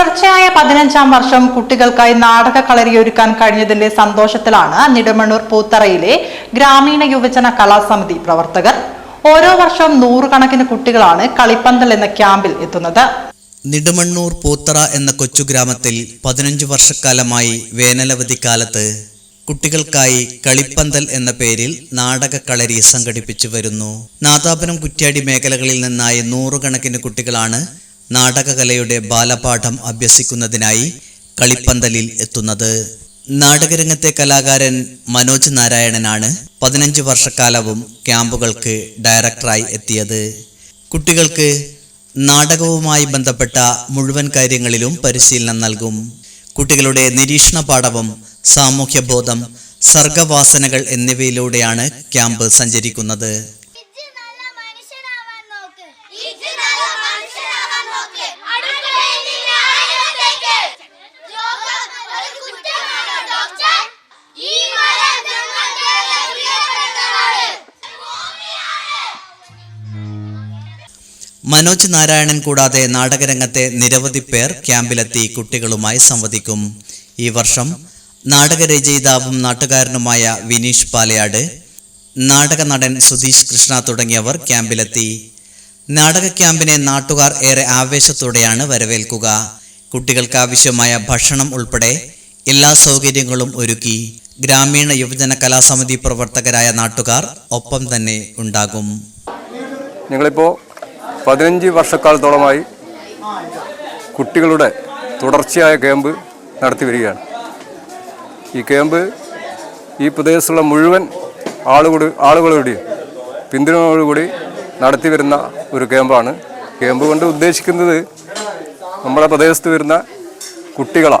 തുടർച്ചയായ പതിനഞ്ചാം വർഷം കുട്ടികൾക്കായി നാടക കളരിയൊരുക്കാൻ കഴിഞ്ഞതിന്റെ സന്തോഷത്തിലാണ് നെടുമണ്ണൂർ പൂത്തറയിലെ ഗ്രാമീണ യുവജന കലാസമിതി പ്രവർത്തകർ. ഓരോ വർഷവും നൂറുകണക്കിന് കുട്ടികളാണ് കളിപ്പന്തൽ എന്ന ക്യാമ്പിൽ എത്തുന്നത്. നിടുമണ്ണൂർ പൂത്തറ എന്ന കൊച്ചു ഗ്രാമത്തിൽ പതിനഞ്ചു വർഷക്കാലമായി വേനലവധി കാലത്ത് കുട്ടികൾക്കായി കളിപ്പന്തൽ എന്ന പേരിൽ നാടക കളരി സംഘടിപ്പിച്ചു വരുന്നു. നാദാപുരം കുറ്റ്യാടി മേഖലകളിൽ നിന്നായി നൂറുകണക്കിന് കുട്ടികളാണ് നാടകകലയുടെ ബാലപാഠം അഭ്യസിക്കുന്നതിനായി കളിപ്പന്തലിൽ എത്തുന്നത്. നാടകരംഗത്തെ കലാകാരൻ മനോജ് നാരായണനാണ്. പതിനഞ്ച് വർഷക്കാലവും ക്യാമ്പുകൾക്ക് ഡയറക്ടറായി എത്തിയത്. കുട്ടികൾക്ക് നാടകവുമായി ബന്ധപ്പെട്ട മുഴുവൻ കാര്യങ്ങളിലും പരിശീലനം നൽകും. കുട്ടികളുടെ നിരീക്ഷണ പാഠവും സാമൂഹ്യബോധം സർഗവാസനകൾ എന്നിവയിലൂടെയാണ് ക്യാമ്പ് സഞ്ചരിക്കുന്നത്. മനോജ് നാരായണൻ കൂടാതെ നാടകരംഗത്തെ നിരവധി പേർ ക്യാമ്പിലെത്തി കുട്ടികളുമായി സംവദിക്കും. ഈ വർഷം നാടകരചയിതാവും നാട്ടുകാരനുമായ വിനീഷ് പാലയാട് നാടക നടൻ സുധീഷ് കൃഷ്ണ തുടങ്ങിയവർ ക്യാമ്പിലെത്തി. നാടക ക്യാമ്പിനെ നാട്ടുകാർ ഏറെ ആവേശത്തോടെയാണ് വരവേൽക്കുക. കുട്ടികൾക്ക് ആവശ്യമായ ഭക്ഷണം ഉൾപ്പെടെ എല്ലാ സൗകര്യങ്ങളും ഒരുക്കി ഗ്രാമീണ യുവജന കലാസമിതി പ്രവർത്തകരായ നാട്ടുകാർ ഒപ്പം തന്നെ ഉണ്ടാകും. ഞങ്ങളിപ്പോൾ പതിനഞ്ച് വർഷക്കാലത്തോളമായി കുട്ടികളുടെ തുടർച്ചയായ ക്യാമ്പ് നടത്തി വരികയാണ്. ഈ ക്യാമ്പ് ഈ പ്രദേശത്തുള്ള മുഴുവൻ ആളുകൂടി ആളുകളോടുകൂടിയും പിന്തുണയോടുകൂടി നടത്തി വരുന്ന ഒരു ക്യാമ്പാണ്. ക്യാമ്പ് കൊണ്ട് ഉദ്ദേശിക്കുന്നത് നമ്മുടെ പ്രദേശത്ത് വരുന്ന കുട്ടികളെ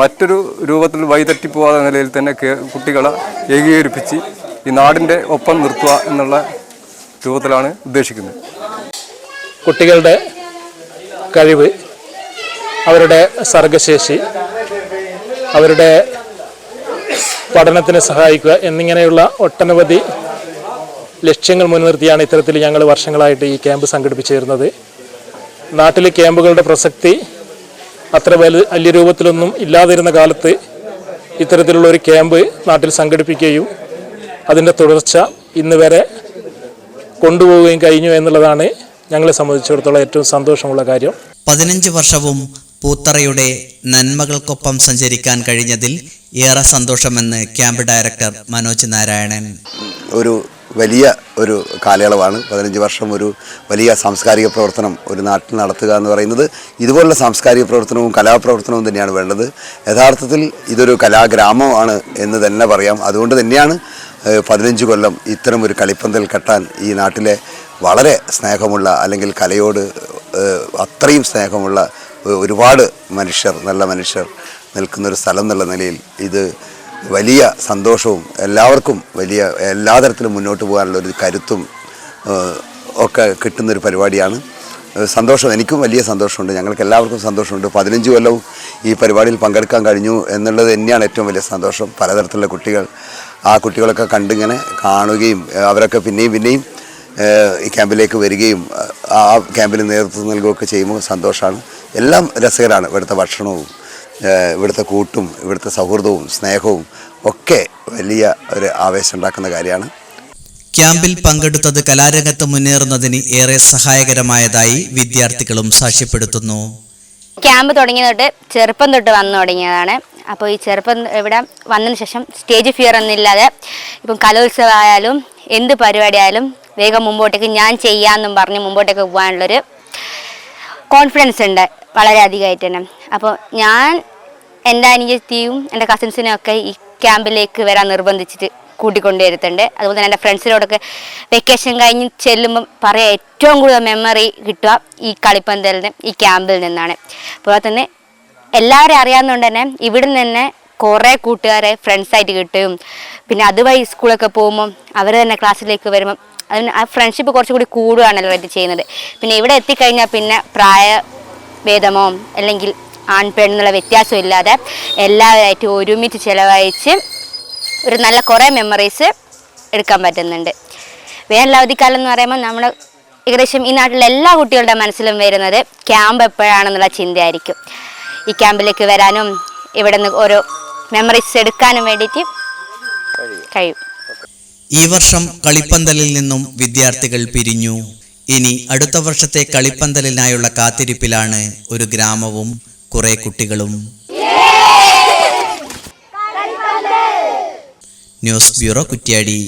മറ്റൊരു രൂപത്തിൽ വഴിതെറ്റിപ്പോവാത്ത നിലയിൽ തന്നെ കുട്ടികളെ ഏകീകരിപ്പിച്ച് ഈ നാടിന്റെ ഒപ്പം നിർത്തുക എന്നുള്ള രൂപത്തിലാണ് ഉദ്ദേശിക്കുന്നത്. കുട്ടികളുടെ കഴിവ് അവരുടെ സർഗശേഷി അവരുടെ പഠനത്തിന് സഹായിക്കുക എന്നിങ്ങനെയുള്ള ഒട്ടനവധി ലക്ഷ്യങ്ങൾ മുൻനിർത്തിയാണ് ഇത്തരത്തിൽ ഞങ്ങൾ വർഷങ്ങളായിട്ട് ഈ ക്യാമ്പ് സംഘടിപ്പിച്ചു വരുന്നത് നാട്ടിലെ ക്യാമ്പുകളുടെ പ്രസക്തി അത്ര വലിയ വലിയ രൂപത്തിലൊന്നും ഇല്ലാതിരുന്ന കാലത്ത് ഇത്തരത്തിലുള്ള ഒരു ക്യാമ്പ് നാട്ടിൽ സംഘടിപ്പിക്കുകയും അതിന്റെ തുടർച്ച ഇന്ന് വരെ കൊണ്ടുപോവുകയും കഴിഞ്ഞു എന്നുള്ളതാണ് ഞങ്ങളെ സംബന്ധിച്ചിടത്തോളം ഏറ്റവും സന്തോഷമുള്ള കാര്യം. പതിനഞ്ച് വർഷവും പൂത്തറയുടെ നന്മകൾക്കൊപ്പം സഞ്ചരിക്കാൻ കഴിഞ്ഞതിൽ ഏറെ സന്തോഷമെന്ന് ക്യാമ്പ് ഡയറക്ടർ മനോജ് നാരായണൻ. ഒരു വലിയ ഒരു കാലയളവാണ്. പതിനഞ്ച് വർഷം ഒരു വലിയ സാംസ്കാരിക പ്രവർത്തനം ഒരു നാട്ടിൽ നടത്തുക എന്ന് പറയുന്നത് ഇതുപോലുള്ള സാംസ്കാരിക പ്രവർത്തനവും കലാപ്രവർത്തനവും തന്നെയാണ് വേണ്ടത്. യഥാർത്ഥത്തിൽ ഇതൊരു കലാഗ്രാമമാണ് എന്ന് തന്നെ പറയാം. അതുകൊണ്ട് തന്നെയാണ് പതിനഞ്ച് കൊല്ലം ഇത്തരം ഒരു കളിപ്പന്തൽ കെട്ടാൻ ഈ നാട്ടിലെ വളരെ സ്നേഹമുള്ള അല്ലെങ്കിൽ കലയോട് അത്രയും സ്നേഹമുള്ള ഒരുപാട് മനുഷ്യർ നല്ല മനുഷ്യർ നിൽക്കുന്നൊരു സ്ഥലം എന്നുള്ള നിലയിൽ ഇത് വലിയ സന്തോഷവും എല്ലാവർക്കും വലിയ എല്ലാ തരത്തിലും മുന്നോട്ട് പോകാനുള്ള ഒരു കരുത്തും ഒക്കെ കിട്ടുന്നൊരു പരിപാടിയാണ്. സന്തോഷം എനിക്കും വലിയ സന്തോഷമുണ്ട്. ഞങ്ങൾക്ക് എല്ലാവർക്കും സന്തോഷമുണ്ട്. പതിനഞ്ച് കൊല്ലവും ഈ പരിപാടിയിൽ പങ്കെടുക്കാൻ കഴിഞ്ഞു എന്നുള്ളത് തന്നെയാണ് ഏറ്റവും വലിയ സന്തോഷം. പലതരത്തിലുള്ള കുട്ടികൾ ആ കുട്ടികളൊക്കെ കണ്ടിങ്ങനെ കാണുകയും അവരൊക്കെ പിന്നെയും പിന്നെയും ഈ ക്യാമ്പിലേക്ക് വരികയും ആ ക്യാമ്പിൽ നേതൃത്വം നൽകുകയൊക്കെ ചെയ്യുമ്പോൾ സന്തോഷമാണ്. എല്ലാം രസകരമാണ് ഇവിടുത്തെ ഭക്ഷണവും ഇവിടുത്തെ കൂട്ടും ഇവിടുത്തെ സൗഹൃദവും സ്നേഹവും ഒക്കെ വലിയ ഒരു ആവേശം ഉണ്ടാക്കുന്ന കാര്യമാണ്. ക്യാമ്പിൽ പങ്കെടുത്തത് കലാരംഗത്ത് മുന്നേറുന്നതിന് ഏറെ സഹായകരമായതായി വിദ്യാർത്ഥികളും സാക്ഷ്യപ്പെടുത്തുന്നു. ക്യാമ്പ് തുടങ്ങിയ തൊട്ട് ചെറുപ്പം തൊട്ട് വന്നു തുടങ്ങിയതാണ്. അപ്പോൾ ഈ ചെറുപ്പം ഇവിടെ വന്നതിന് ശേഷം സ്റ്റേജ് ഫിയർ ഒന്നുമില്ലാതെ ഇപ്പം കലോത്സവമായാലും എന്ത് പരിപാടിയായാലും വേഗം മുമ്പോട്ടേക്ക് ഞാൻ ചെയ്യാമെന്നും പറഞ്ഞ് മുമ്പോട്ടേക്ക് പോകാനുള്ളൊരു കോൺഫിഡൻസ് ഉണ്ട് വളരെ അധികമായിട്ട് തന്നെ അപ്പോൾ ഞാൻ എന്റെ അനിയത്തിയും എന്റെ കസിൻസിനെയും ഒക്കെ ഈ ക്യാമ്പിലേക്ക് വരാൻ നിർബന്ധിച്ചിട്ട് കൂട്ടിക്കൊണ്ടുവരുത്തുണ്ട് അതുപോലെ തന്നെ എന്റെ ഫ്രണ്ട്സിനോടൊക്കെ വെക്കേഷൻ കഴിഞ്ഞ് ചെല്ലുമ്പം പറയാൻ ഏറ്റവും കൂടുതൽ മെമ്മറി കിട്ടുക ഈ കളിപ്പന്തലിൽ നിന്ന് ഈ ക്യാമ്പിൽ നിന്നാണ്. അപ്പോൾ തന്നെ എല്ലാവരും അറിയാവുന്നതുകൊണ്ട് തന്നെ ഇവിടെ നിന്ന് തന്നെ കുറേ കൂട്ടുകാരെ ഫ്രണ്ട്സായിട്ട് കിട്ടും. പിന്നെ അതുവഴി സ്കൂളൊക്കെ പോകുമ്പം അവർ തന്നെ ക്ലാസ്സിലേക്ക് വരുമ്പം അതിന് ആ ഫ്രണ്ട്ഷിപ്പ് കുറച്ചുകൂടി കൂടുകയാണല്ലോ ഇത് ചെയ്യുന്നത്. പിന്നെ ഇവിടെ എത്തിക്കഴിഞ്ഞാൽ പിന്നെ പ്രായ ഭേദമോ അല്ലെങ്കിൽ ആൺ എന്നുള്ള വ്യത്യാസം ഇല്ലാതെ എല്ലാവരായിട്ടും ഒരുമിച്ച് ചിലവഴിച്ച് ഒരു നല്ല കുറേ മെമ്മറീസ് എടുക്കാൻ പറ്റുന്നുണ്ട്. വേനൽ അവധിക്കാലം എന്ന് പറയുമ്പോൾ നമ്മൾ ഏകദേശം ഈ നാട്ടിലെ എല്ലാ കുട്ടികളുടെ മനസ്സിലും വരുന്നത് ക്യാമ്പ് എപ്പോഴാണെന്നുള്ള ചിന്തയായിരിക്കും. ഈ ക്യാമ്പിലേക്ക് വരാനും ഇവിടെ നിന്ന് ഓരോ മെമ്മറീസ് എടുക്കാനും വേണ്ടിയിട്ട് കഴിയും. ഈ വർഷം കളിപ്പന്തലിൽ നിന്നും വിദ്യാർത്ഥികൾ പിരിഞ്ഞു. ഇനി അടുത്ത വർഷത്തെ കളിപ്പന്തലിനായുള്ള കാത്തിരിപ്പിലാണ് ഒരു ഗ്രാമവും കുറെ കുട്ടികളും. News bureau Kuttiadi.